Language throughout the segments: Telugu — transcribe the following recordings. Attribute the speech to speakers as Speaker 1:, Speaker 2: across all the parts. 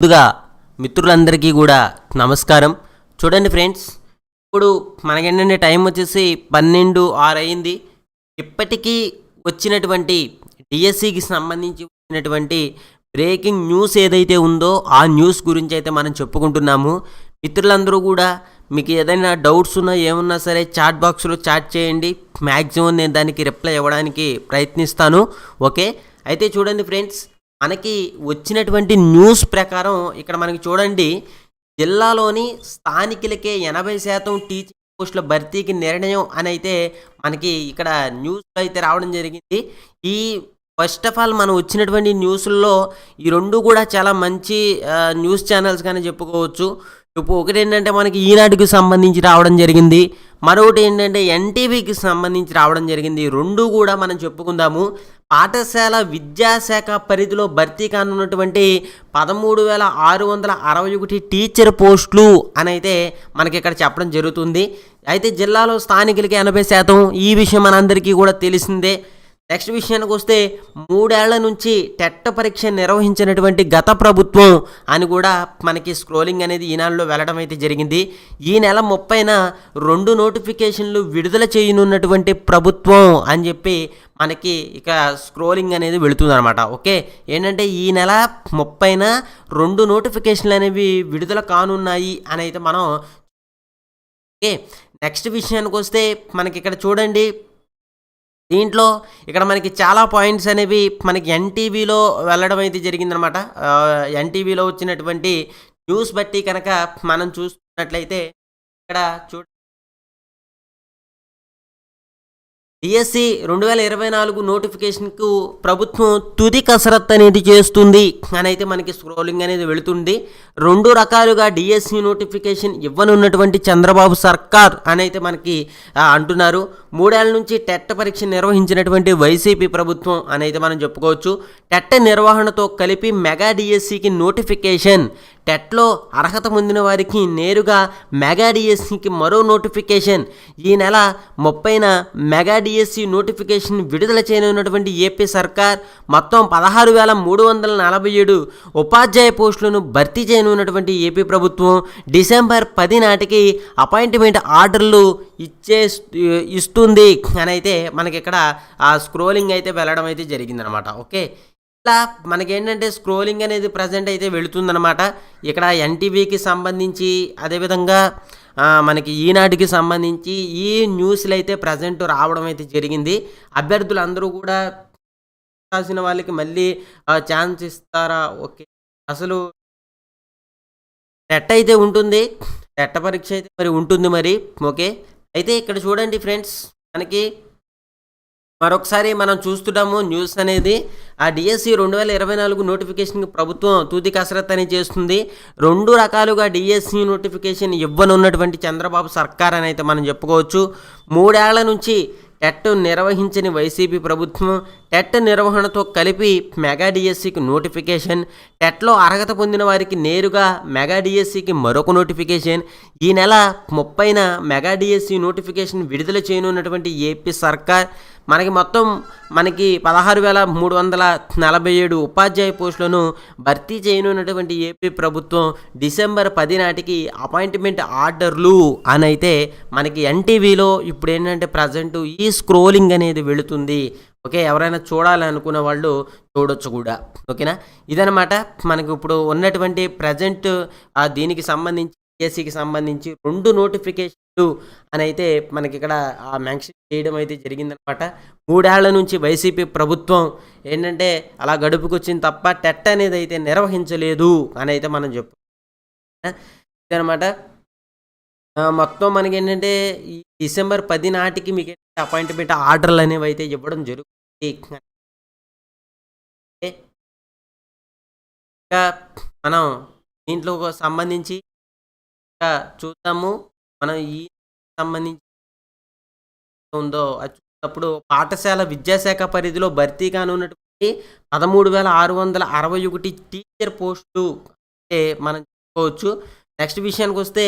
Speaker 1: ముందుగా మిత్రులందరికీ కూడా నమస్కారం. చూడండి ఫ్రెండ్స్ ఇప్పుడు మనకేంటంటే టైం వచ్చేసి పన్నెండు ఆరు అయింది. ఇప్పటికీ వచ్చినటువంటి డిఎస్సికి సంబంధించి వచ్చినటువంటి బ్రేకింగ్ న్యూస్ ఏదైతే ఉందో ఆ న్యూస్ గురించి అయితే మనం చెప్పుకుంటున్నాము. మిత్రులందరూ కూడా మీకు ఏదైనా డౌట్స్ ఉన్నా ఏమున్నా సరే చాట్ బాక్స్లో చాట్ చేయండి. మ్యాక్సిమం నేను దానికి రిప్లై ఇవ్వడానికి ప్రయత్నిస్తాను. ఓకే? అయితే చూడండి ఫ్రెండ్స్ మనకి వచ్చినటువంటి న్యూస్ ప్రకారం ఇక్కడ మనకి చూడండి జిల్లాలోని స్థానికులకే ఎనభై శాతం టీచింగ్ పోస్టుల భర్తీకి నిర్ణయం అని అయితే మనకి ఇక్కడ న్యూస్లో అయితే రావడం జరిగింది. ఈ ఫస్ట్ ఆఫ్ ఆల్ మనం వచ్చినటువంటి న్యూస్ల్లో ఈ రెండు కూడా చాలా మంచి న్యూస్ ఛానల్స్ కానీ చెప్పుకోవచ్చు. ఇప్పుడు ఒకటి ఏంటంటే మనకి ఈనాటికి సంబంధించి రావడం జరిగింది. మరొకటి ఏంటంటే ఎన్టీవీకి సంబంధించి రావడం జరిగింది. రెండు కూడా మనం చెప్పుకుందాము. పాఠశాల విద్యాశాఖ పరిధిలో భర్తీ కానున్నటువంటి పదమూడు వేల ఆరు వందల అరవై ఒకటి టీచర్ పోస్టులు అని అయితే మనకి ఇక్కడ చెప్పడం జరుగుతుంది. అయితే జిల్లాలో స్థానికులకి ఎనభై శాతం. ఈ విషయం మనందరికీ కూడా తెలిసిందే. నెక్స్ట్ విషయానికి వస్తే మూడేళ్ళ నుంచి టెట్ పరీక్ష నిర్వహించినటువంటి గత ప్రభుత్వం అని కూడా మనకి స్క్రోలింగ్ అనేది ఈనాడులో వెళ్ళడం అయితే జరిగింది. ఈ నెల ముప్పైన రెండు నోటిఫికేషన్లు విడుదల చేయనున్నటువంటి ప్రభుత్వం అని చెప్పి మనకి ఇక స్క్రోలింగ్ అనేది వెళుతుందనమాట ఓకే? ఏంటంటే ఈ నెల ముప్పైన రెండు నోటిఫికేషన్లు అనేవి విడుదల కానున్నాయి అని అయితే మనం ఓకే? నెక్స్ట్ విషయానికి వస్తే మనకి ఇక్కడ చూడండి. దీంట్లో ఇక్కడ మనకి చాలా పాయింట్స్ అనేవి మనకి ఎన్టీవీలో వెళ్ళడం అయితే జరిగిందనమాట. ఎన్టీవీలో వచ్చినటువంటి న్యూస్ బట్టి కనుక మనం చూసుకున్నట్లయితే ఇక్కడ చూ డిఎస్సి రెండు వేల ఇరవై నాలుగు నోటిఫికేషన్కు ప్రభుత్వం తుది కసరత్ అనేది చేస్తుంది అని అయితే మనకి స్క్రోలింగ్ అనేది వెళుతుంది. రెండు రకాలుగా డిఎస్సి నోటిఫికేషన్ ఇవ్వనున్నటువంటి చంద్రబాబు సర్కార్ అని అయితే మనకి అంటున్నారు. మూడేళ్ళ నుంచి టెట్ పరీక్ష నిర్వహించినటువంటి వైసీపీ ప్రభుత్వం అని అయితే మనం చెప్పుకోవచ్చు. టెట్ నిర్వహణతో కలిపి మెగా డిఎస్సికి నోటిఫికేషన్ టెట్లో అర్హత పొందిన వారికి నేరుగా మెగా డిఎస్సికి మరో నోటిఫికేషన్. ఈ నెల ముప్పైన మెగా డిఎస్సి నోటిఫికేషన్ విడుదల చేయనున్నటువంటి ఏపీ సర్కార్ మొత్తం పదహారు వేల మూడు వందల నలభై ఏడు ఉపాధ్యాయ పోస్టులను భర్తీ చేయనున్నటువంటి ఏపీ ప్రభుత్వం డిసెంబర్ పది నాటికి అపాయింట్మెంట్ ఆర్డర్లు ఇచ్చే ఇస్తుంది. అని అయితే మనకి ఇక్కడ ఆ స్క్రోలింగ్ అయితే వెళ్ళడం అయితే జరిగిందనమాట. ఓకే? ఇట్లా మనకేంటంటే స్క్రోలింగ్ అనేది ప్రజెంట్ అయితే వెళుతుందనమాట ఇక్కడ ఎన్టీవీకి సంబంధించి అదేవిధంగా మనకి ఈనాటికి సంబంధించి ఈ న్యూస్లు అయితే ప్రజెంట్ రావడం అయితే జరిగింది. అభ్యర్థులు అందరూ కూడా రాసిన వాళ్ళకి మళ్ళీ ఛాన్స్ ఇస్తారా? ఓకే. అసలు టెట్ అయితే ఉంటుంది. టెట్ పరీక్ష అయితే మరి ఉంటుంది మరి. ఓకే. అయితే ఇక్కడ చూడండి ఫ్రెండ్స్ మనకి మరొకసారి మనం చూస్తున్నాము న్యూస్ అనేది. ఆ డిఎస్సి రెండు వేల ఇరవై నాలుగు నోటిఫికేషన్ ప్రభుత్వం తూతి కసరత్ అని చేస్తుంది. రెండు రకాలుగా డిఎస్సి నోటిఫికేషన్ ఇవ్వనున్నటువంటి చంద్రబాబు సర్కార్ అని అయితే మనం చెప్పుకోవచ్చు. మూడేళ్ళ నుంచి టెట్ నిర్వహించని వైసీపీ ప్రభుత్వం టెట్ నిర్వహణతో కలిపి మెగా డిఎస్సికి నోటిఫికేషన్ టెట్లో అర్హత పొందిన వారికి నేరుగా మెగా డిఎస్సికి మరొక నోటిఫికేషన్. ఈ నెల ముప్పైన మెగా డిఎస్సి నోటిఫికేషన్ విడుదల చేయనున్నటువంటి ఏపీ సర్కార్ మనకి మొత్తం మనకి పదహారు వేల మూడు వందల నలభై ఏడు ఉపాధ్యాయ పోస్టులను భర్తీ చేయనున్నటువంటి ఏపీ ప్రభుత్వం డిసెంబర్ పది నాటికి అపాయింట్మెంట్ ఆర్డర్లు అని అయితే మనకి ఎన్టీవీలో ఇప్పుడు ఏంటంటే ప్రజెంట్ ఈ స్క్రోలింగ్ అనేది వెళుతుంది. ఓకే? ఎవరైనా చూడాలనుకున్న వాళ్ళు చూడొచ్చు కూడా. ఓకేనా? ఇదనమాట మనకి ఇప్పుడు ఉన్నటువంటి ప్రజెంట్ దీనికి సంబంధించి ఏసీకి సంబంధించి రెండు నోటిఫికేషన్లు అని అయితే మనకి ఇక్కడ ఆ మెన్షన్ చేయడం అయితే జరిగిందనమాట మూడేళ్ళ నుంచి వైసీపీ ప్రభుత్వం ఏంటంటే అలా గడుపుకొచ్చింది తప్ప టెట్ అనేది అయితే నిర్వహించలేదు అని అయితే మనం చెప్పు ఇదనమాట మొత్తం మనకి ఏంటంటే ఈ డిసెంబర్ పది నాటికి మీకు అపాయింట్మెంట్ ఆర్డర్లు అనేవి అయితే ఇవ్వడం జరుగుతుంది. ఇంకా మనం దీంట్లో సంబంధించి ఇంకా చూద్దాము. మనం ఈ సంబంధించి ఉందో అప్పుడు పాఠశాల విద్యాశాఖ పరిధిలో భర్తీ కానున్నటువంటి పదమూడు వేల ఆరు వందల అరవై ఒకటి టీచర్ పోస్టులు అంటే మనం చెప్పుకోవచ్చు నెక్స్ట్ విషయానికి వస్తే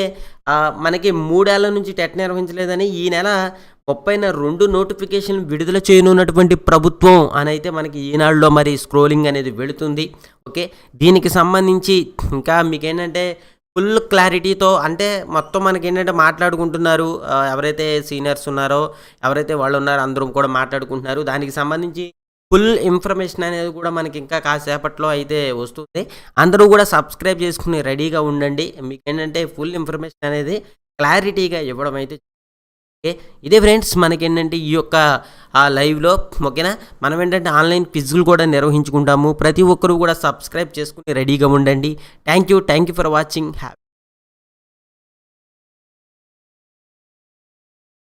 Speaker 1: మనకి మూడేళ్ళ నుంచి టెట్ నిర్వహించలేదని ఈ నెల ముప్పైన రెండు నోటిఫికేషన్ విడుదల చేయనున్నటువంటి ప్రభుత్వం అని అయితే మనకి ఈనాడులో మరి స్క్రోలింగ్ అనేది వెళుతుంది. ఓకే? దీనికి సంబంధించి ఇంకా మీకు ఏంటంటే ఫుల్ క్లారిటీతో అంటే మొత్తం మనకి ఏంటంటే మాట్లాడుకుంటున్నారు. ఎవరైతే సీనియర్స్ ఉన్నారో ఎవరైతే వాళ్ళు ఉన్నారో అందరూ కూడా మాట్లాడుకుంటున్నారు. దానికి సంబంధించి ఫుల్ ఇన్ఫర్మేషన్ అనేది కూడా మనకి ఇంకా కాసేపట్లో అయితే వస్తుంది. అందరూ కూడా సబ్స్క్రైబ్ చేసుకుని రెడీగా ఉండండి. మీకు ఏంటంటే ఫుల్ ఇన్ఫర్మేషన్ అనేది క్లారిటీగా ఇవ్వడం అయితే ఓకే. ఇదే ఫ్రెండ్స్ మనకి ఏంటంటే ఈ యొక్క ఆ లైవ్లో ఓకేనా? మనం ఏంటంటే ఆన్లైన్ క్విజ్లు కూడా నిర్వహించుకుంటాము. ప్రతి ఒక్కరూ కూడా సబ్స్క్రైబ్ చేసుకుని రెడీగా ఉండండి. Thank you thank you for watching. Happy.